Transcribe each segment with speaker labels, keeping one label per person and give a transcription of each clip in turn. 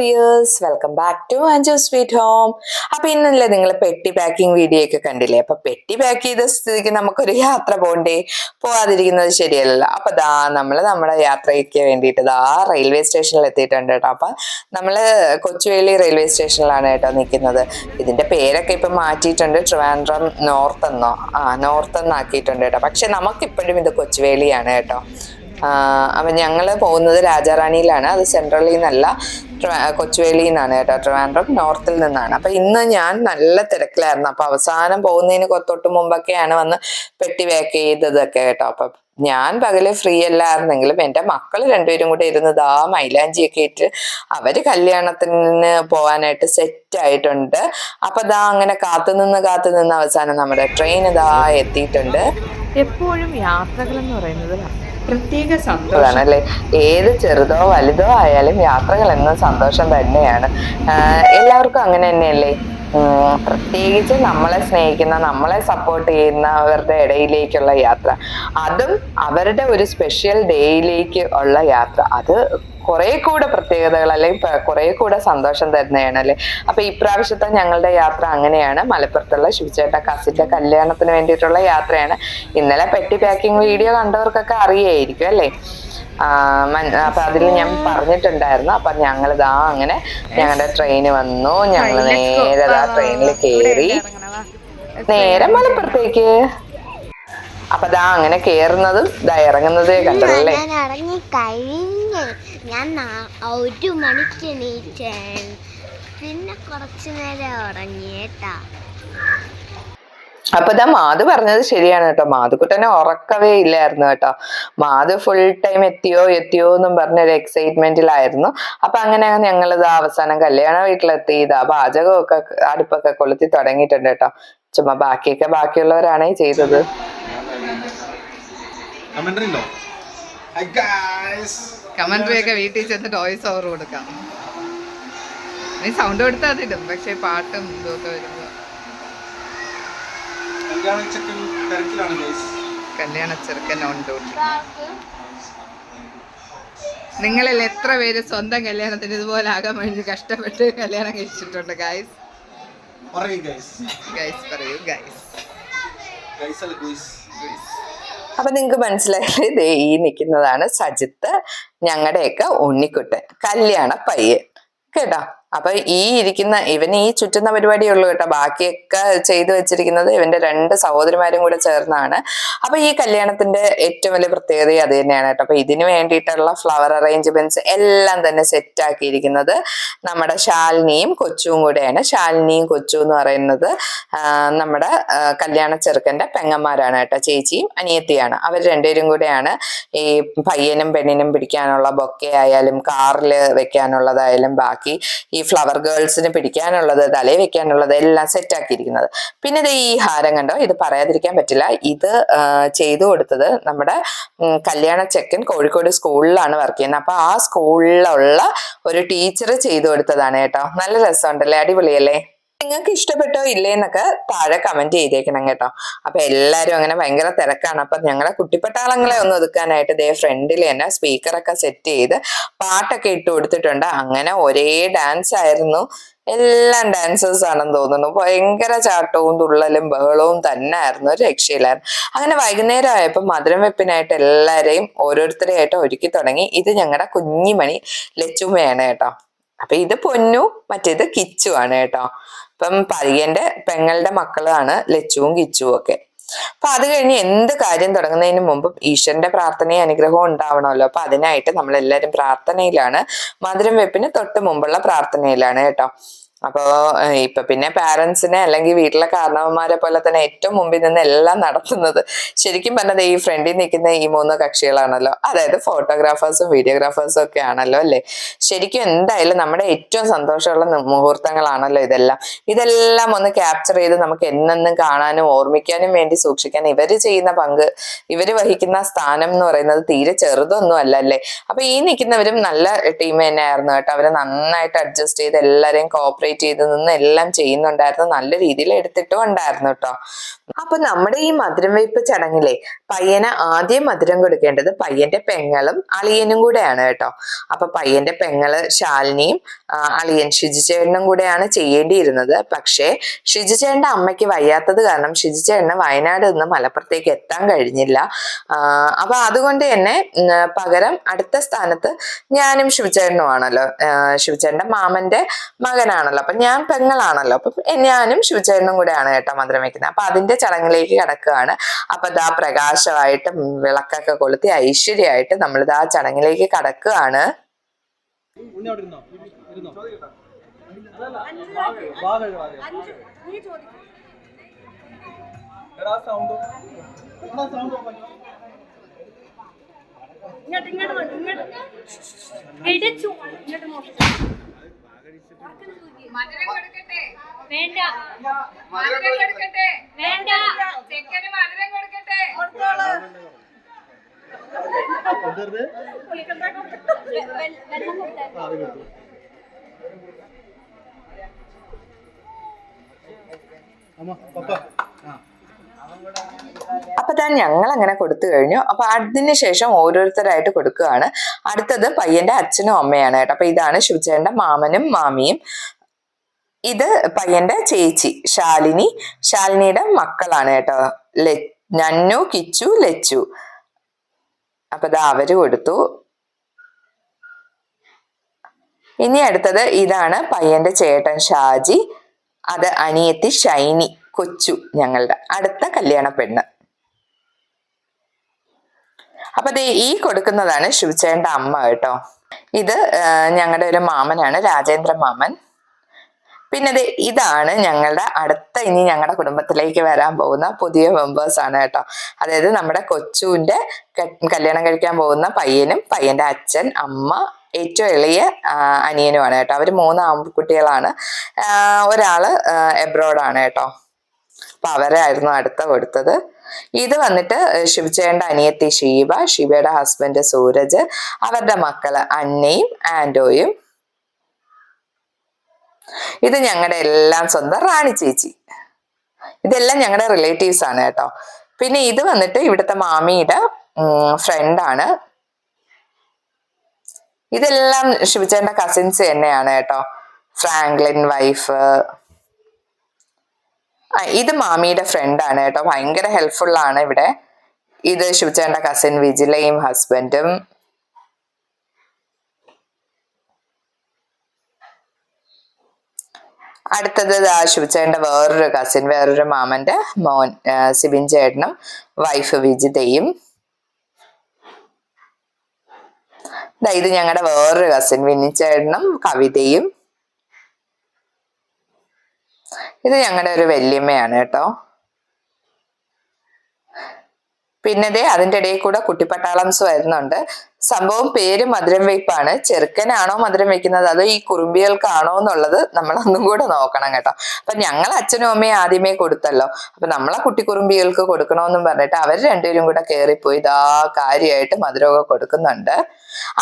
Speaker 1: Dears welcome back to Anju sweet home അപ്പൊ ഇന്നല്ലേ നിങ്ങൾ പെട്ടി പാക്കിംഗ് വീഡിയോ ഒക്കെ കണ്ടില്ലേ? അപ്പൊ പെട്ടി പാക്ക് ചെയ്ത സ്ഥിതിക്ക് നമുക്കൊരു യാത്ര പോകണ്ടേ പോവാതിരിക്കുന്നത് ശരിയല്ലല്ലോ. അപ്പൊ ദാ നമ്മൾ നമ്മുടെ യാത്രയ്ക്ക് വേണ്ടിയിട്ട് ദാ റെയിൽവേ സ്റ്റേഷനിൽ എത്തിയിട്ടുണ്ട് കേട്ടോ. അപ്പൊ നമ്മൾ കൊച്ചുവേളി റെയിൽവേ സ്റ്റേഷനിലാണ് കേട്ടോ നിൽക്കുന്നത് ഇതിന്റെ പേരൊക്കെ ഇപ്പൊ മാറ്റിയിട്ടുണ്ട്. ട്രിവാൻഡ്രം നോർത്ത് എന്നോ ആ നോർത്ത് എന്നാക്കിയിട്ടുണ്ട് കേട്ടോ. പക്ഷെ നമുക്കിപ്പോഴും ഇത് കൊച്ചുവേളിയാണ് കേട്ടോ. അപ്പൊ ഞങ്ങൾ പോകുന്നത് രാജാറാണിയിലാണ്. അത് സെൻട്രലിൽ നിന്നല്ല കൊച്ചുവേളിയിൽ നിന്നാണ് കേട്ടോ ട്രിവാൻഡ്രം നോർത്തിൽ നിന്നാണ്. അപ്പൊ ഇന്ന് ഞാൻ നല്ല തിരക്കിലായിരുന്നു. അപ്പൊ അവസാനം പോകുന്നതിന് തൊട്ട് മുമ്പൊക്കെയാണ് വന്ന് പെട്ടി പാക്ക് ചെയ്തതൊക്കെ കേട്ടോ. അപ്പൊ ഞാൻ പകൽ ഫ്രീ അല്ലായിരുന്നെങ്കിലും എന്റെ മക്കൾ രണ്ടുപേരും കൂടെ ഇരുന്ന് ദാ മൈലാഞ്ചിയൊക്കെ ഇട്ട് അവർ കല്യാണത്തിന് പോകാനായിട്ട് സെറ്റ് ആയിട്ടുണ്ട്. അപ്പൊ ദാ അങ്ങനെ കാത്തുനിന്ന് കാത്തുനിന്ന് അവസാനം നമ്മുടെ ട്രെയിൻ ഇതാ എത്തിയിട്ടുണ്ട്.
Speaker 2: എപ്പോഴും യാത്രകൾ എന്ന് പറയുന്നത് പ്രത്യേക സന്തോഷം.
Speaker 1: അതാണ് അല്ലെ? ഏത് ചെറുതോ വലുതോ ആയാലും യാത്രകൾ എന്നും സന്തോഷം തന്നെയാണ്. എല്ലാവർക്കും അങ്ങനെ തന്നെയല്ലേ? പ്രത്യേകിച്ച് നമ്മളെ സ്നേഹിക്കുന്ന നമ്മളെ സപ്പോർട്ട് ചെയ്യുന്നവരുടെ ഇടയിലേക്കുള്ള യാത്ര. അതും അവരുടെ ഒരു സ്പെഷ്യൽ ഡേയിലേക്ക് ഉള്ള യാത്ര. അത് കുറെ കൂടെ പ്രത്യേകതകൾ അല്ലെങ്കിൽ കുറെ കൂടെ സന്തോഷം തരുന്നതാണ് അല്ലെ. അപ്പൊ ഇപ്രാവശ്യത്തെ ഞങ്ങളുടെ യാത്ര അങ്ങനെയാണ്. മലപ്പുറത്തുള്ള ശിവചേട്ട കസിന്റെ കല്യാണത്തിന് വേണ്ടിയിട്ടുള്ള യാത്രയാണ്. ഇന്നലെ പെട്ടി പാക്കിംഗ് വീഡിയോ കണ്ടവർക്കൊക്കെ അറിയായിരിക്കും അല്ലേ. അപ്പൊ അതിൽ ഞാൻ പറഞ്ഞിട്ടുണ്ടായിരുന്നു. അപ്പൊ ഞങ്ങൾ ഇതാ അങ്ങനെ ഞങ്ങളുടെ ട്രെയിന് വന്നു. ഞങ്ങൾ നേരെ ആ ട്രെയിനിൽ കയറി നേരെ മലപ്പുറത്തേക്ക് അപ്പൊ ദാ അങ്ങനെ കേറുന്നതും ഇതാ ഇറങ്ങുന്നതേ കണ്ടല്ലേ
Speaker 3: ഞാൻ ഇറങ്ങി കഴിഞ്ഞ് ഞാൻ ഒരു മണിക്ക് എണീറ്റേ. പിന്നെ കുറച്ചു നേരം ഉറങ്ങി കേട്ടാ
Speaker 1: അപ്പൊ ഇതാ മാധു പറഞ്ഞത് ശരിയാണ് കേട്ടോ. മാധുക്കുട്ടനെ ഉറക്കവേ ഇല്ലായിരുന്നു കേട്ടോ. മാധു ഫുൾ ടൈം എത്തിയോ എത്തിയോ എന്നും പറഞ്ഞ ഒരു എക്സൈറ്റ്മെന്റിലായിരുന്നു അപ്പൊ അങ്ങനെ ഞങ്ങൾ ഇതാ അവസാനം കല്യാണ വീട്ടിലെത്തി. ഇതാ പാചകമൊക്കെ അടുപ്പൊക്കെ കൊളുത്തി തുടങ്ങിയിട്ടുണ്ട് കേട്ടോ. ചുമ്മാ ബാക്കിയൊക്കെ ബാക്കിയുള്ളവരാണ് ചെയ്തത്.
Speaker 4: കമന്ററി
Speaker 2: ഒക്കെ വീട്ടിൽ ചെന്ന് ടോയ്സ് ഓവർ കൊടുക്കാം. സൗണ്ട് കൊടുത്താൽ അതിടും. പക്ഷെ പാട്ടും ഇതൊക്കെ വരുമ്പോ
Speaker 4: തിരക്കിലാണ് ഗൈസ്.
Speaker 2: ഓൺ ഡ്യൂട്ടി നിങ്ങളിൽ എത്ര പേര് സ്വന്തം കല്യാണത്തിന് ഇതുപോലെ ആകാൻ വേണ്ടി കഷ്ടപ്പെട്ട് കല്യാണം കഴിച്ചിട്ടുണ്ട്
Speaker 4: പറയൂ ഗൈസ്
Speaker 1: അപ്പൊ നിങ്ങക്ക് മനസ്സിലായില്ലേ? ദേ ഈ നിൽക്കുന്നതാണ് സജിത്ത് ഞങ്ങളുടെയൊക്കെ ഉണ്ണിക്കുട്ടൻ കല്യാണ പയ്യൻ. കേട്ടോ? അപ്പൊ ഈ ഇരിക്കുന്ന ഇവൻ ഈ ചുറ്റുന്ന പരിപാടിയേ ഉള്ളൂ കേട്ടോ. ബാക്കിയൊക്കെ ചെയ്തു വെച്ചിരിക്കുന്നത് ഇവന്റെ രണ്ട് സഹോദരിമാരും കൂടെ ചേർന്നാണ്. അപ്പൊ ഈ കല്യാണത്തിന്റെ ഏറ്റവും വലിയ പ്രത്യേകത അത് തന്നെയാണ് കേട്ടോ. അപ്പൊ ഇതിനു വേണ്ടിയിട്ടുള്ള ഫ്ലവർ അറേഞ്ച്മെന്റ്സ് എല്ലാം തന്നെ സെറ്റ് ആക്കിയിരിക്കുന്നത് നമ്മുടെ ശാലിനിയും കൊച്ചുവും കൂടെയാണ്. ശാലിനിയും കൊച്ചു എന്ന് പറയുന്നത് നമ്മുടെ കല്യാണ ചെറുക്കന്റെ പെങ്ങന്മാരാണ് കേട്ടോ. ചേച്ചിയും അനിയത്തിയാണ്. അവർ രണ്ടുപേരും കൂടെയാണ് ഈ പയ്യനും പെണ്ണിനും പിടിക്കാനുള്ള ബൊക്കെ ആയാലും കാറിൽ വെക്കാനുള്ളതായാലും ബാക്കി ഫ്ലവർ ഗേൾസിന് പിടിക്കാനുള്ളത് തലയിൽ വെക്കാനുള്ളത് എല്ലാം സെറ്റ് ആക്കിയിരിക്കുന്നത്. പിന്നെ ഇത് ഈ ഹാരം കണ്ടോ? ഇത് പറയാതിരിക്കാൻ പറ്റില്ല. ഇത് ചെയ്തു കൊടുത്തത് നമ്മുടെ കല്യാണ ചെക്കൻ കോഴിക്കോട് സ്കൂളിലാണ് വർക്ക് ചെയ്യുന്നത്. അപ്പൊ ആ സ്കൂളിലുള്ള ഒരു ടീച്ചർ ചെയ്തു കൊടുത്തതാണ് കേട്ടോ. നല്ല രസമുണ്ടല്ലേ? അടിപൊളിയല്ലേ? നിങ്ങൾക്ക് ഇഷ്ടപ്പെട്ടോ ഇല്ലേ എന്നൊക്കെ താഴെ കമന്റ് ചെയ്തേക്കണം കേട്ടോ. അപ്പൊ എല്ലാരും അങ്ങനെ ഭയങ്കര തിരക്കാണ്. അപ്പൊ ഞങ്ങളെ കുട്ടിപ്പട്ടാളങ്ങളെ ഒന്ന് ഒതുക്കാനായിട്ട് ദേ ഫ്രണ്ടിൽ തന്നെ സ്പീക്കറൊക്കെ സെറ്റ് ചെയ്ത് പാട്ടൊക്കെ ഇട്ട് കൊടുത്തിട്ടുണ്ട്. അങ്ങനെ ഒരേ ഡാൻസ് ആയിരുന്നു. എല്ലാം ഡാൻസേഴ്സ് ആണെന്ന് തോന്നുന്നു. ഭയങ്കര ചാട്ടവും തുള്ളലും ബഹളവും തന്നെ ആയിരുന്നു. ഒരു രക്ഷയില്ലായിരുന്നു. അങ്ങനെ വൈകുന്നേരം ആയപ്പോൾ മധുരം വെപ്പിനായിട്ട് എല്ലാവരെയും ഓരോരുത്തരെയായിട്ട് ഒരുക്കി തുടങ്ങി. ഇത് ഞങ്ങളുടെ കുഞ്ഞിമണി ലച്ചുമ്മയാണ് കേട്ടോ. അപ്പൊ ഇത് പൊന്നു മറ്റേത് കിച്ചു ആണ് കേട്ടോ. അപ്പം പയ്യന്റെ പെങ്ങളുടെ മക്കളാണ് ലച്ചുവും കിച്ചുവും ഒക്കെ. അപ്പൊ അത് കഴിഞ്ഞ് എന്ത് കാര്യം തുടങ്ങുന്നതിന് മുമ്പ് ഈശ്വരന്റെ പ്രാർത്ഥനയും അനുഗ്രഹവും ഉണ്ടാവണമല്ലോ. അപ്പൊ അതിനായിട്ട് നമ്മൾ എല്ലാവരും പ്രാർത്ഥനയിലാണ്. മധുരം വെപ്പിന് തൊട്ട് മുമ്പുള്ള പ്രാർത്ഥനയിലാണ് കേട്ടോ. അപ്പോ ഇപ്പൊ പിന്നെ പാരന്റ്സിനെ അല്ലെങ്കിൽ വീട്ടിലെ കാരണവന്മാരെ പോലെ തന്നെ ഏറ്റവും മുമ്പിൽ നിന്ന് എല്ലാം നടത്തുന്നത് ശരിക്കും പറഞ്ഞത് ഈ ഫ്രണ്ടിൽ നിൽക്കുന്ന ഈ മൂന്ന് കക്ഷികളാണല്ലോ. അതായത് ഫോട്ടോഗ്രാഫേഴ്സും വീഡിയോഗ്രാഫേഴ്സും ഒക്കെ ആണല്ലോ അല്ലേ? ശരിക്കും എന്തായാലും നമ്മുടെ ഏറ്റവും സന്തോഷമുള്ള മുഹൂർത്തങ്ങളാണല്ലോ ഇതെല്ലാം. ഇതെല്ലാം ഒന്ന് ക്യാപ്ചർ ചെയ്ത് നമുക്ക് എന്നെന്നും കാണാനും ഓർമ്മിക്കാനും വേണ്ടി സൂക്ഷിക്കാൻ ഇവർ ചെയ്യുന്ന പങ്ക് ഇവർ വഹിക്കുന്ന സ്ഥാനം എന്ന് പറയുന്നത് തീരെ ചെറുതൊന്നും അല്ല അല്ലേ? അപ്പൊ ഈ നിൽക്കുന്നവരും നല്ല ടീം തന്നെയായിരുന്നു കേട്ടോ. അവരെ നന്നായിട്ട് അഡ്ജസ്റ്റ് ചെയ്ത് എല്ലാരെയും കോപ്പറേറ്റ് കോൺസെൻട്രേറ്റ് ചെയ്ത് നിന്ന് എല്ലാം ചെയ്യുന്നുണ്ടായിരുന്നു. നല്ല രീതിയിൽ എടുത്തിട്ടും ഉണ്ടായിരുന്നു കേട്ടോ അപ്പൊ നമ്മുടെ ഈ മധുരം വെയ്പ്പ് ചടങ്ങിലെ പയ്യന് ആദ്യം മധുരം കൊടുക്കേണ്ടത് പയ്യന്റെ പെങ്ങളും അളിയനും കൂടെയാണ് കേട്ടോ അപ്പൊ പയ്യന്റെ പെങ്ങൾ ശാലിനിയും അളിയൻ ഷിജിചേട്ടനും കൂടെയാണ് ചെയ്യേണ്ടിയിരുന്നത്. പക്ഷേ ഷിജിചേട്ടന്റെ അമ്മയ്ക്ക് വയ്യാത്തത് കാരണം ഷിജിചേട്ടന് വയനാട് നിന്ന് മലപ്പുറത്തേക്ക് എത്താൻ കഴിഞ്ഞില്ല. അപ്പൊ അതുകൊണ്ട് തന്നെ പകരം അടുത്ത സ്ഥാനത്ത് ഞാനും ശിവചേട്ടനുമാണല്ലോ ശിവചേട്ടന്റെ മാമന്റെ മകനാണല്ലോ അപ്പൊ ഞാൻ പെങ്ങളാണല്ലോ. അപ്പൊ ഞാനും ശിവചേട്ടനും കൂടെയാണ് കേട്ടോ മധുരം വെക്കുന്നത്. അപ്പൊ അതിന്റെ ചടങ്ങിലേക്ക് കിടക്കുകയാണ്. അപ്പൊ ഇതാ പ്രകാശമായിട്ട് വിളക്കൊക്കെ കൊളുത്തി ഐശ്വര്യമായിട്ട് നമ്മൾ ആ ചടങ്ങിലേക്ക് കടക്കുകയാണ്.
Speaker 4: സൗണ്ട് സൗണ്ട്
Speaker 5: ഇങ്ങോട്ട് ഇങ്ങോട്ട്. ഇങ്ങോട്ട് ഇടിച്ചു ഇങ്ങോട്ട് നോക്ക്. വേണ്ട. വേണ്ട.
Speaker 4: കൊണ്ടുവരുത്
Speaker 5: വെ- വെ- വെള്ളം കൊടുത്തേ
Speaker 4: ആ അത് കിട്ടും. അമ്മ പപ്പ.
Speaker 1: അപ്പൊ താൻ ഞങ്ങൾ അങ്ങനെ കൊടുത്തു കഴിഞ്ഞു. അപ്പൊ അതിന് ശേഷം ഓരോരുത്തരായിട്ട് കൊടുക്കുകയാണ്. അടുത്തത് പയ്യന്റെ അച്ഛനും അമ്മയാണ് കേട്ടോ. അപ്പൊ ഇതാണ് ശിവചേട്ടന്റെ മാമനും മാമിയും. ഇത് പയ്യന്റെ ചേച്ചി ശാലിനി. ശാലിനിയുടെ മക്കളാണ് കേട്ടോ. ലെ നന്നു കിച്ചു ലച്ചു. അപ്പൊ ഇതാ അവർ കൊടുത്തു. ഇനി അടുത്തത് ഇതാണ് പയ്യന്റെ ചേട്ടൻ ഷാജി. അത് അനിയത്തി ഷൈനി. കൊച്ചു ഞങ്ങളുടെ അടുത്ത കല്യാണ പെണ്ണ്. അപ്പൊ ദേ ഈ കൊടുക്കുന്നതാണ് ശിവചേട്ടന്റെ അമ്മ കേട്ടോ. ഇത് ഞങ്ങളുടെ ഒരു മാമനാണ് രാജേന്ദ്ര മാമൻ. പിന്നെ ദേ ഇതാണ് ഞങ്ങളുടെ അടുത്ത ഇനി ഞങ്ങളുടെ കുടുംബത്തിലേക്ക് വരാൻ പോകുന്ന പുതിയ മെമ്പേഴ്സ് ആണ് കേട്ടോ. അതായത് നമ്മുടെ കൊച്ചുവിന്റെ കല്യാണം കഴിക്കാൻ പോകുന്ന പയ്യനും പയ്യന്റെ അച്ഛൻ അമ്മ ഏറ്റവും എളിയ ആ, അനിയനുമാണ് കേട്ടോ. അവർ മൂന്ന് ആൺകുട്ടികളാണ്. ഒരാൾ എബ്രോഡാണ് കേട്ടോ. അപ്പൊ അവരായിരുന്നു അടുത്ത കൊടുത്തത്. ഇത് വന്നിട്ട് ശിവജയുടെ അനിയത്തി ഷീബ ഷീബയുടെ ഹസ്ബൻഡ് സൂരജ് അവരുടെ മക്കൾ അന്നയും ആൻഡോയും ഇത് ഞങ്ങളുടെ എല്ലാം സ്വന്തം റാണി ചേച്ചി. ഇതെല്ലാം ഞങ്ങളുടെ റിലേറ്റീവ്സ് ആണ് കേട്ടോ. പിന്നെ ഇത് വന്നിട്ട് ഇവിടുത്തെ മാമിയുടെ ഫ്രണ്ടാണ് ഇതെല്ലാം ശിവചേട്ടന്റെ കസിൻസ് തന്നെയാണ് കേട്ടോ. ഫ്രാങ്ക്ലിൻ വൈഫ് ഇത് മാമിയുടെ ഫ്രണ്ടാണ് കേട്ടോ. ഭയങ്കര ഹെൽപ്ഫുൾ ആണ് ഇവിടെ. ഇത് ശിവചേട്ടന്റെ കസിൻ വിജിലയും ഹസ്ബൻഡും അടുത്തത് ദാ ശിവചേട്ടന്റെ വേറൊരു കസിൻ വേറൊരു മാമന്റെ മോൻ സിബിൻ ചേട്ടനും വൈഫ് വിജിതയും. ഇത് ഞങ്ങളുടെ വേറൊരു കസിൻ വിനിച്ചേട്ടനും കവിതയും. ഇത് ഞങ്ങളുടെ ഒരു വല്യമ്മയാണ് കേട്ടോ. പിന്നെ ദേ അതിന്റെ ഇടയിൽ കൂടെ കുട്ടിപ്പട്ടാളംസ് വരുന്നുണ്ട്. സംഭവം പേര് മധുരം വെയ്പ്പാണ്. ചെറുക്കനാണോ മധുരം വെക്കുന്നത്? അതോ ഈ കുറുമ്പികൾക്കാണോ എന്നുള്ളത് നമ്മൾ ഒന്നും കൂടെ നോക്കണം കേട്ടോ. അപ്പൊ ഞങ്ങൾ അച്ഛനും അമ്മയും ആദ്യമേ കൊടുത്തല്ലോ. അപ്പൊ നമ്മളെ കുട്ടി കുറുമ്പികൾക്ക് കൊടുക്കണമെന്നും പറഞ്ഞിട്ട് അവർ രണ്ടുപേരും കൂടെ കയറിപ്പോയി ഇതാ കാര്യമായിട്ട് മധുരമൊക്കെ കൊടുക്കുന്നുണ്ട്.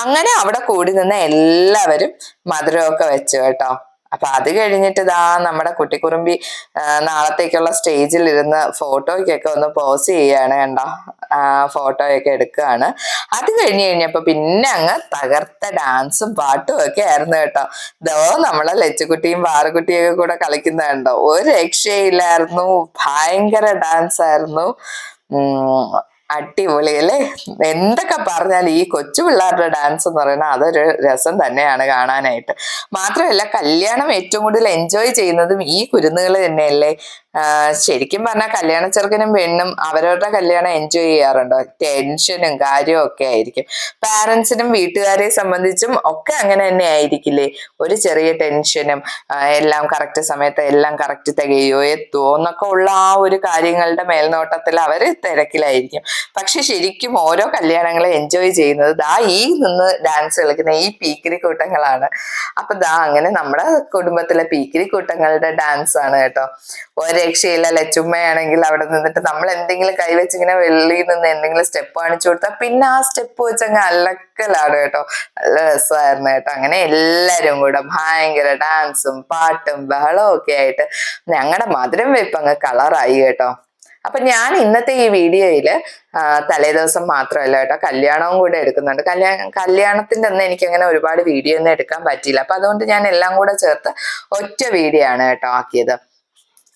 Speaker 1: അങ്ങനെ അവിടെ കൂടി നിന്ന് എല്ലാവരും മധുരമൊക്കെ വെച്ചു കേട്ടോ. അപ്പൊ അത് കഴിഞ്ഞിട്ട് ഇതാ നമ്മുടെ കുട്ടിക്കുറുമ്പി നാളത്തേക്കുള്ള സ്റ്റേജിൽ ഇരുന്ന് ഫോട്ടോയ്ക്കൊക്കെ ഒന്ന് പോസ് ചെയ്യാണ് കണ്ടോ? ഫോട്ടോയൊക്കെ എടുക്കുകയാണ് അത് കഴിഞ്ഞ് കഴിഞ്ഞപ്പോ പിന്നെ അങ്ങ് തകർത്ത ഡാൻസും പാട്ടും ഒക്കെ ആയിരുന്നു കേട്ടോ. ദോ നമ്മളെ ലച്ചുകുട്ടിയും പാറക്കുട്ടിയൊക്കെ കൂടെ കളിക്കുന്നത് കണ്ടോ? ഒരു രക്ഷയില്ലായിരുന്നു. ഭയങ്കര ഡാൻസ് ആയിരുന്നു അടിപൊളി അല്ലേ എന്തൊക്കെ പറഞ്ഞാൽ ഈ കൊച്ചു പിള്ളേരുടെ ഡാൻസ് എന്ന് പറയുന്നത് അതൊരു രസം തന്നെയാണ് കാണാനായിട്ട്. മാത്രമല്ല കല്യാണം ഏറ്റവും കൂടുതൽ എൻജോയ് ചെയ്യുന്നതും ഈ കുരുന്നുകൾ തന്നെയല്ലേ? ശരിക്കും പറഞ്ഞാൽ കല്യാണ ചെറുക്കനും പെണ്ണും അവരവരുടെ കല്യാണം എൻജോയ് ചെയ്യാറുണ്ടോ. ടെൻഷനും കാര്യവും ഒക്കെ ആയിരിക്കും. പാരൻസിനും വീട്ടുകാരെ സംബന്ധിച്ചും ഒക്കെ അങ്ങനെ തന്നെ ആയിരിക്കില്ലേ? ഒരു ചെറിയ ടെൻഷനും എല്ലാം കറക്റ്റ് സമയത്ത് എല്ലാം കറക്റ്റ് തികയോ എത്തുമോ എന്നൊക്കെ ഉള്ള ആ ഒരു കാര്യങ്ങളുടെ മേൽനോട്ടത്തിൽ അവർ തിരക്കിലായിരിക്കും. പക്ഷെ ശരിക്കും ഓരോ കല്യാണങ്ങളെ എൻജോയ് ചെയ്യുന്നത് ദാ ഈ നിന്ന് ഡാൻസ് കളിക്കുന്ന ഈ പീക്കിരി കൂട്ടങ്ങളാണ്. അപ്പൊ ദാ അങ്ങനെ നമ്മുടെ കുടുംബത്തിലെ പീക്കിരി കൂട്ടങ്ങളുടെ ഡാൻസ് ആണ് കേട്ടോ. ഒരു രക്ഷയില്ല ലച്ചുമ്മയാണെങ്കിൽ അവിടെ നിന്നിട്ട് നമ്മൾ എന്തെങ്കിലും കൈവച്ച് ഇങ്ങനെ വെള്ളിയിൽ നിന്ന് എന്തെങ്കിലും സ്റ്റെപ്പ് കാണിച്ചു കൊടുത്താൽ പിന്നെ ആ സ്റ്റെപ്പ് വെച്ച് അങ്ങ് അലക്കലാണ് കേട്ടോ. നല്ല രസമായിരുന്നു കേട്ടോ. അങ്ങനെ എല്ലാരും കൂടെ ഭയങ്കര ഡാൻസും പാട്ടും ബഹളവും ഒക്കെ ആയിട്ട് ഞങ്ങളുടെ മധുരം വെപ്പ് അങ്ങ് കളറായി കേട്ടോ. അപ്പൊ ഞാൻ ഇന്നത്തെ ഈ വീഡിയോയിൽ തലേ ദിവസം മാത്രമല്ല കേട്ടോ കല്യാണവും കൂടെ എടുക്കുന്നുണ്ട്. കല്യാണം കല്യാണത്തിന്റെ അന്ന് എനിക്ക് അങ്ങനെ ഒരുപാട് വീഡിയോ ഒന്നും എടുക്കാൻ പറ്റിയില്ല. അപ്പൊ അതുകൊണ്ട് ഞാൻ എല്ലാം കൂടെ ചേർത്ത് ഒറ്റ വീഡിയോ ആണ് കേട്ടോ ആക്കിയത്.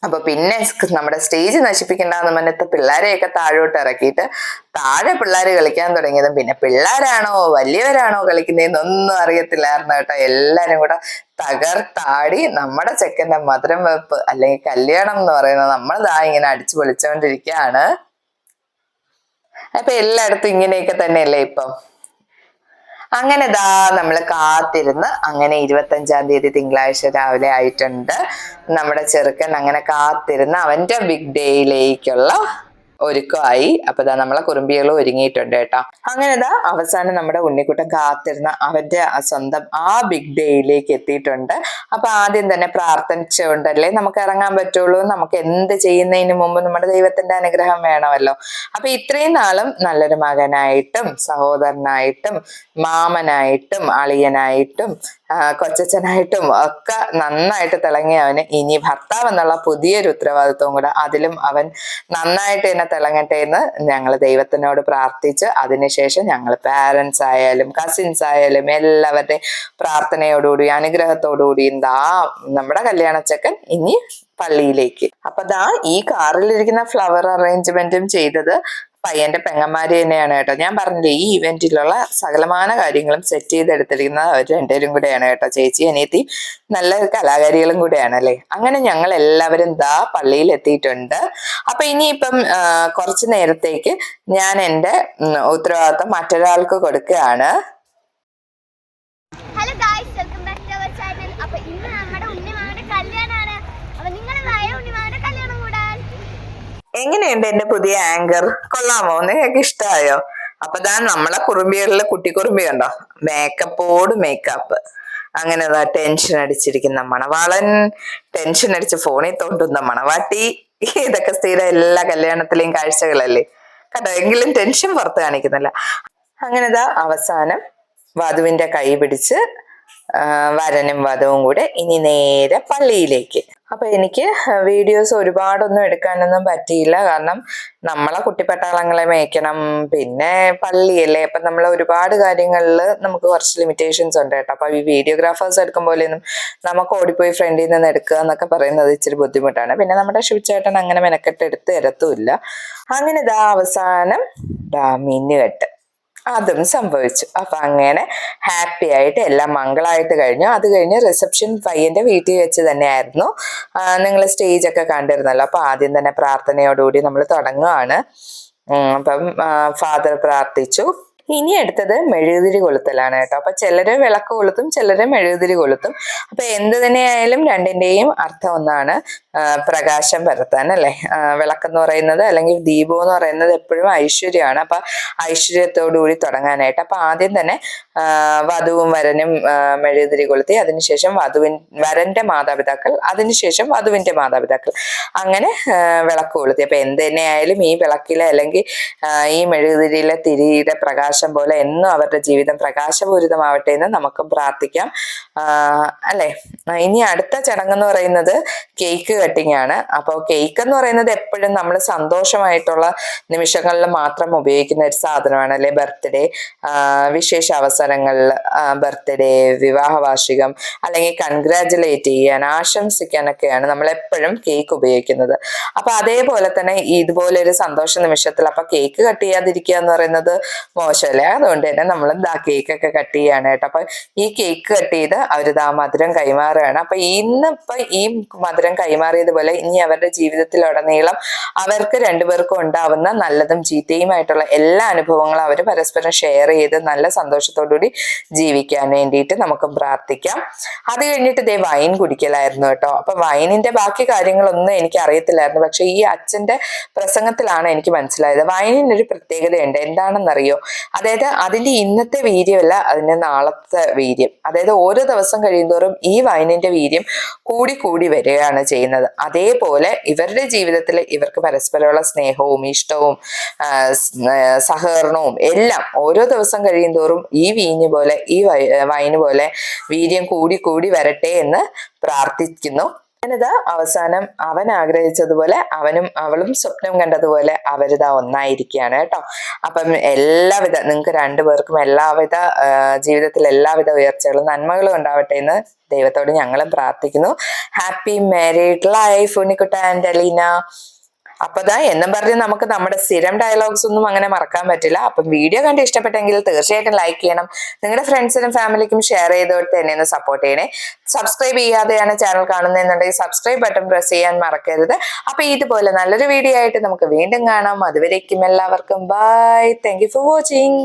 Speaker 1: അപ്പൊ പിന്നെ നമ്മുടെ സ്റ്റേജ് നശിപ്പിക്കണ്ടെന്ന് പറഞ്ഞിട്ട് പിള്ളേരെയൊക്കെ താഴോട്ട് ഇറക്കിയിട്ട് താഴെ പിള്ളേർ കളിക്കാൻ തുടങ്ങിയതും പിന്നെ പിള്ളേരാണോ വലിയവരാണോ കളിക്കുന്നതെന്നൊന്നും അറിയത്തില്ലായിരുന്നു കേട്ടോ. എല്ലാരും കൂടെ തകർത്താടി നമ്മുടെ ചെക്കന്റെ മധുരം വെപ്പ് അല്ലെങ്കിൽ കല്യാണം എന്ന് പറയുന്നത് നമ്മൾ ദാ ഇങ്ങനെ അടിച്ചു പൊളിച്ചോണ്ടിരിക്കുകയാണ് അപ്പൊ എല്ലായിടത്തും ഇങ്ങനെയൊക്കെ തന്നെയല്ലേ ഇപ്പം? അങ്ങനെ ദാ നമ്മൾ കാത്തിരുന്ന് അങ്ങനെ ഇരുപത്തഞ്ചാം തീയതി തിങ്കളാഴ്ച രാവിലെ ആയിട്ടുണ്ട്. നമ്മുടെ ചെറുക്കൻ അങ്ങനെ കാത്തിരുന്ന് അവന്റെ ബിഗ് ഡേയിലേക്കുള്ള ഒരുക്കമായി അപ്പൊ ഇതാ നമ്മളെ കുറുമ്പികളും ഒരുങ്ങിയിട്ടുണ്ട് കേട്ടോ. അങ്ങനെ ഇതാ അവസാനം നമ്മുടെ ഉണ്ണിക്കുട്ടൻ കാത്തിരുന്ന അവന്റെ സ്വന്തം ആ ബിഗ് ഡേയിലേക്ക് എത്തിയിട്ടുണ്ട്. അപ്പൊ ആദ്യം തന്നെ പ്രാർത്ഥിച്ചുകൊണ്ടല്ലേ നമുക്ക് ഇറങ്ങാൻ പറ്റുള്ളൂ. നമുക്ക് എന്ത് ചെയ്യുന്നതിന് മുമ്പ് നമ്മുടെ ദൈവത്തിന്റെ അനുഗ്രഹം വേണമല്ലോ. അപ്പൊ ഇത്രയും നാളും നല്ലൊരു മകനായിട്ടും സഹോദരനായിട്ടും മാമനായിട്ടും അളിയനായിട്ടും കൊച്ചച്ഛനായിട്ടും ഒക്കെ നന്നായിട്ട് തിളങ്ങിയ അവന് ഇനി ഭർത്താവ് എന്നുള്ള പുതിയൊരു ഉത്തരവാദിത്വം കൂടെ അതിലും അവൻ നന്നായിട്ട് തന്നെ തിളങ്ങട്ടെ എന്ന് ഞങ്ങൾ ദൈവത്തിനോട് പ്രാർത്ഥിച്ച് അതിനുശേഷം ഞങ്ങൾ പാരൻസ് ആയാലും കസിൻസ് ആയാലും എല്ലാവരുടെ പ്രാർത്ഥനയോടുകൂടി അനുഗ്രഹത്തോടുകൂടി എന്താ നമ്മുടെ കല്യാണച്ചക്കൻ ഇനി പള്ളിയിലേക്ക്. അപ്പൊ ദാ ഈ കാറിലിരിക്കുന്ന ഫ്ലവർ അറേഞ്ച്മെന്റും ചെയ്തത് പയ്യന്റെ പെങ്ങന്മാര് തന്നെയാണ് കേട്ടോ. ഞാൻ പറഞ്ഞില്ലേ ഈ ഇവന്റിലുള്ള സകലമാന കാര്യങ്ങളും സെറ്റ് ചെയ്തെടുത്തിരിക്കുന്നത് അവർ രണ്ടുപേരും കൂടെയാണ് കേട്ടോ. ചേച്ചി അനിയത്തി നല്ല കലാകാരികളും കൂടെയാണ് അല്ലേ അങ്ങനെ ഞങ്ങൾ എല്ലാവരും ദാ പള്ളിയിൽ എത്തിയിട്ടുണ്ട്. അപ്പൊ ഇനിയിപ്പം കുറച്ചു നേരത്തേക്ക് ഞാൻ എന്റെ ഉത്തരവാദിത്വം മറ്റൊരാൾക്ക് കൊടുക്കുകയാണ്
Speaker 3: hello guys welcome back to our channel അപ്പൊ ഇന്ന് നമ്മുടെ ഉണ്ണിമാരുടെ കല്യാണമാണ് അപ്പൊ നിങ്ങൾ വായ ഉണ്ണിമാരുടെ കല്യാണം കൂടാൻ
Speaker 1: എങ്ങനെയുണ്ട് എന്റെ പുതിയ ആങ്കർ കൊള്ളാമോ? നിങ്ങൾക്ക് ഇഷ്ടമായോ അപ്പൊ താൻ നമ്മളെ കുറുമ്പികളിലെ കുട്ടി കുറുമ്പി കണ്ടോ? മേക്കപ്പോട് മേക്കപ്പ് അങ്ങനെ ടെൻഷൻ അടിച്ചിരിക്കുന്ന മണവാളൻ. ടെൻഷൻ അടിച്ച് ഫോണിൽ തോണ്ടുന്ന മണവാട്ടി. ഇതൊക്കെ സ്ഥിരം എല്ലാ കല്യാണത്തിലെയും കാഴ്ചകളല്ലേ? കേട്ടോ എങ്കിലും ടെൻഷൻ പുറത്ത് കാണിക്കുന്നില്ല. അങ്ങനെതാ അവസാനം വധുവിന്റെ കൈ പിടിച്ച് വരനും വധുവും കൂടെ ഇനി നേരെ പള്ളിയിലേക്ക്. അപ്പൊ എനിക്ക് വീഡിയോസ് ഒരുപാടൊന്നും എടുക്കാനൊന്നും പറ്റിയില്ല. കാരണം നമ്മളെ കുട്ടിപ്പട്ടാളങ്ങളെ മേയ്ക്കണം. പിന്നെ പള്ളിയല്ലേ? അപ്പൊ നമ്മൾ ഒരുപാട് കാര്യങ്ങളിൽ നമുക്ക് കുറച്ച് ലിമിറ്റേഷൻസ് ഉണ്ട് കേട്ടോ. അപ്പൊ ഈ വീഡിയോഗ്രാഫേഴ്സ് എടുക്കുമ്പോഴൊന്നും നമുക്ക് ഓടിപ്പോയി ഫ്രണ്ടിൽ നിന്ന് എടുക്കുക എന്നൊക്കെ പറയുന്നത് ഇച്ചിരി ബുദ്ധിമുട്ടാണ്. പിന്നെ നമ്മുടെ ശിവചേട്ടൻ അങ്ങനെ മെനക്കെട്ട് എടുത്ത് തരത്തുമില്ല. അങ്ങനെ ഇതാ അവസാനം ഡാ മിന്നുകെട്ട്. അതും സംഭവിച്ചു. അപ്പൊ അങ്ങനെ ഹാപ്പി ആയിട്ട് എല്ലാം മംഗളായിട്ട് കഴിഞ്ഞു. അത് കഴിഞ്ഞ് റിസപ്ഷൻ പയ്യന്റെ വീട്ടിൽ വെച്ച് തന്നെയായിരുന്നു. നിങ്ങൾ സ്റ്റേജ് ഒക്കെ കണ്ടിരുന്നല്ലോ. അപ്പൊ ആദ്യം തന്നെ പ്രാർത്ഥനയോടുകൂടി നമ്മൾ തുടങ്ങുകയാണ് അപ്പം ഫാദർ പ്രാർത്ഥിച്ചു. ഇനി അടുത്തത് മെഴുകുതിരി കൊളുത്തലാണ് കേട്ടോ. അപ്പൊ ചിലര് വിളക്ക് കൊളുത്തും ചിലര് മെഴുകുതിരി കൊളുത്തും. അപ്പൊ എന്ത് തന്നെയായാലും രണ്ടിന്റെയും അർത്ഥം ഒന്നാണ്. പ്രകാശം പരത്താൻ അല്ലെ? വിളക്കെന്ന് പറയുന്നത് അല്ലെങ്കിൽ ദീപം എന്ന് പറയുന്നത് എപ്പോഴും ഐശ്വര്യമാണ്. അപ്പൊ ഐശ്വര്യത്തോടുകൂടി തുടങ്ങാനായിട്ട്. അപ്പൊ ആദ്യം തന്നെ വധുവും വരനും മെഴുകുതിരി കൊളുത്തി. അതിനുശേഷം വധുവിൻ വരന്റെ മാതാപിതാക്കൾ. അതിനുശേഷം വധുവിന്റെ മാതാപിതാക്കൾ. അങ്ങനെ വിളക്ക് കൊളുത്തി. അപ്പൊ എന്ത് തന്നെയായാലും ഈ വിളക്കിലെ അല്ലെങ്കിൽ ഈ മെഴുകുതിരിയിലെ തിരിയുടെ പ്രകാശം പോലെ എന്നും അവരുടെ ജീവിതം പ്രകാശപൂരിതമാവട്ടെ എന്ന് നമുക്കും പ്രാർത്ഥിക്കാം. അല്ലെ? ഇനി അടുത്ത ചടങ്ങെന്ന് പറയുന്നത് കേക്ക് കട്ടിംഗ് ആണ്. അപ്പോൾ കേക്ക് എന്ന് പറയുന്നത് എപ്പോഴും നമ്മൾ സന്തോഷമായിട്ടുള്ള നിമിഷങ്ങളിൽ മാത്രം ഉപയോഗിക്കുന്ന ഒരു സാധനമാണ് അല്ലെ? ബർത്ത്ഡേ വിശേഷ അവസരങ്ങളിൽ ബർത്ത്ഡേ വിവാഹ വാർഷികം അല്ലെങ്കിൽ കൺഗ്രാജുലേറ്റ് ചെയ്യാൻ ആശംസിക്കാനൊക്കെയാണ് നമ്മൾ എപ്പോഴും കേക്ക് ഉപയോഗിക്കുന്നത്. അപ്പൊ അതേപോലെ തന്നെ ഇതുപോലെ ഒരു സന്തോഷ നിമിഷത്തിൽ അപ്പൊ കേക്ക് കട്ട് ചെയ്യാതിരിക്കുക എന്ന് പറയുന്നത് മോശമല്ലേ അതുകൊണ്ട് തന്നെ നമ്മൾ ഇതാ കേക്ക് ഒക്കെ കട്ട് ചെയ്യാണ് കേട്ടോ. അപ്പൊ ഈ കേക്ക് കട്ട് ചെയ്ത് അവർ ആ മധുരം കൈമാറുകയാണ്. അപ്പൊ ഇന്നിപ്പോ ഈ മധുരം കൈമാറിയതുപോലെ ഇനി അവരുടെ ജീവിതത്തിലുടനീളം അവർക്ക് രണ്ടുപേർക്കും ഉണ്ടാവുന്ന നല്ലതും ചീത്തയുമായിട്ടുള്ള എല്ലാ അനുഭവങ്ങളും അവർ പരസ്പരം ഷെയർ ചെയ്ത് നല്ല സന്തോഷത്തോടുകൂടി ജീവിക്കാൻ വേണ്ടിയിട്ട് നമുക്ക് പ്രാർത്ഥിക്കാം. അത് കഴിഞ്ഞിട്ട് ഇതേ വൈൻ കുടിക്കലായിരുന്നു കേട്ടോ. അപ്പൊ വൈനിന്റെ ബാക്കി കാര്യങ്ങളൊന്നും എനിക്ക് അറിയത്തില്ലായിരുന്നു. പക്ഷെ ഈ അച്ഛന്റെ പ്രസംഗത്തിലാണ് എനിക്ക് മനസ്സിലായത്. വൈനിനൊരു പ്രത്യേകതയുണ്ട്. എന്താണെന്നറിയോ? അതായത് അതിന്റെ ഇന്നത്തെ വീര്യമല്ല അതിന്റെ നാളത്തെ വീര്യം. അതായത് ഓരോ ദിവസം കഴിയുന്തോറും ഈ വൈനിന്റെ വീര്യം കൂടി കൂടി വരികയാണ് ചെയ്യുന്നത്. അതേപോലെ ഇവരുടെ ജീവിതത്തിൽ ഇവർക്ക് പരസ്പരമുള്ള സ്നേഹവും ഇഷ്ടവും സഹകരണവും എല്ലാം ഓരോ ദിവസം കഴിയുന്തോറും ഈ വീഞ്ഞ് പോലെ ഈ വൈന് പോലെ വീര്യം കൂടി കൂടി വരട്ടെ എന്ന് പ്രാർത്ഥിക്കുന്നു. ഞാനിത് അവസാനം അവൻ ആഗ്രഹിച്ചതുപോലെ അവനും അവളും സ്വപ്നം കണ്ടതുപോലെ അവരിതാ ഒന്നായിരിക്കുകയാണ് കേട്ടോ. അപ്പം എല്ലാവിധ നിങ്ങൾക്ക് രണ്ടുപേർക്കും എല്ലാവിധ ജീവിതത്തിൽ എല്ലാവിധ ഉയർച്ചകളും നന്മകളും ഉണ്ടാവട്ടെ എന്ന് ദൈവത്തോട് ഞങ്ങളും പ്രാർത്ഥിക്കുന്നു. ഹാപ്പി മാരീഡ് ലൈഫ് ഉണ്ണിക്കുട്ട ആൻഡ് അലീന. അപ്പൊ ദാ എന്നും പറഞ്ഞ് നമുക്ക് നമ്മുടെ സ്ഥിരം ഡയലോഗ്സ് ഒന്നും അങ്ങനെ മറക്കാൻ പറ്റില്ല. അപ്പം വീഡിയോ കണ്ട് ഇഷ്ടപ്പെട്ടെങ്കിൽ തീർച്ചയായിട്ടും ലൈക്ക് ചെയ്യണം. നിങ്ങളുടെ ഫ്രണ്ട്സിനും ഫാമിലിക്കും ഷെയർ ചെയ്തോട്ട് എന്നെ ഒന്ന് സപ്പോർട്ട് ചെയ്യണേ. സബ്സ്ക്രൈബ് ചെയ്യാതെയാണ് ചാനൽ കാണുന്നതെന്നുണ്ടെങ്കിൽ സബ്സ്ക്രൈബ് ബട്ടൺ പ്രസ് ചെയ്യാൻ മറക്കരുത്. അപ്പൊ ഇതുപോലെ നല്ലൊരു വീഡിയോ ആയിട്ട് നമുക്ക് വീണ്ടും കാണാം. അതുവരേക്കും എല്ലാവർക്കും ബൈ താങ്ക് ഫോർ വാച്ചിങ്